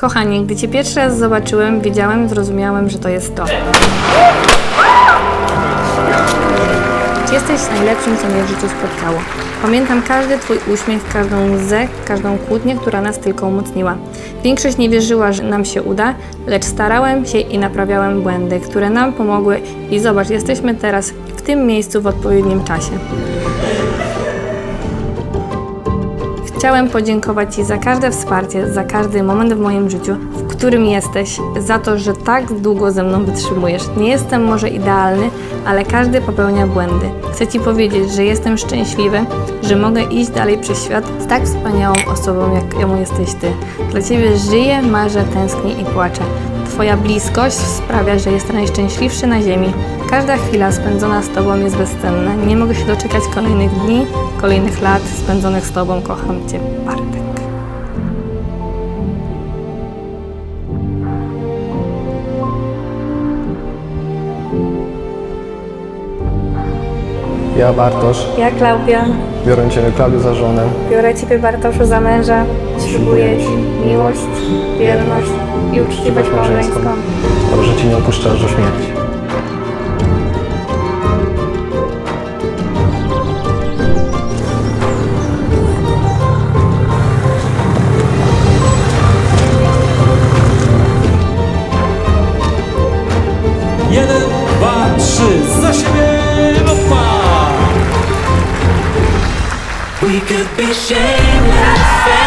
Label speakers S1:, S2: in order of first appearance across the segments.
S1: Kochani, gdy Cię pierwszy raz zobaczyłem, wiedziałem, zrozumiałem, że to jest to. Jesteś najlepszym, co mnie w życiu spotkało. Pamiętam każdy Twój uśmiech, każdą łzę, każdą kłótnię, która nas tylko umocniła. Większość nie wierzyła, że nam się uda, lecz starałem się i naprawiałem błędy, które nam pomogły i zobacz, jesteśmy teraz w tym miejscu w odpowiednim czasie. Chciałem podziękować Ci za każde wsparcie, za każdy moment w moim życiu, w którym jesteś, za to, że tak długo ze mną wytrzymujesz. Nie jestem może idealny, ale każdy popełnia błędy. Chcę Ci powiedzieć, że jestem szczęśliwy, że mogę iść dalej przez świat z tak wspaniałą osobą, jak jaką jesteś Ty. Dla Ciebie żyję, marzę, tęsknię i płaczę. Twoja bliskość sprawia, że jestem najszczęśliwszy na ziemi. Każda chwila spędzona z Tobą jest bezcenna. Nie mogę się doczekać kolejnych dni, kolejnych lat spędzonych z Tobą. Kocham Cię, Bartek.
S2: Ja, Bartosz,
S1: Ja, Klaudia,
S2: biorę Ciebie, Klaudiu, za żonę,
S1: biorę Ciebie, Bartoszu, za męża. Ślubuję Ci miłość, wierność i uczciwość małżeńską.
S2: że Ci nie opuszczę aż do śmierci.
S3: Trzy, za siebie, opa!
S4: We could be shameless,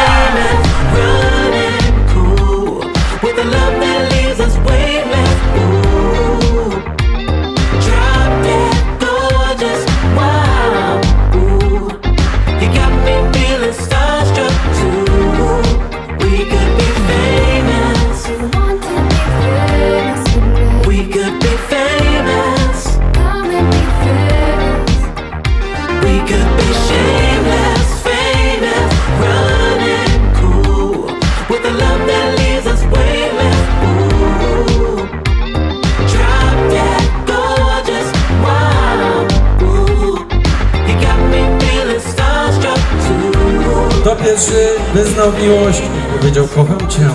S3: Kto pierwszy wyznał miłość i powiedział kocham cię?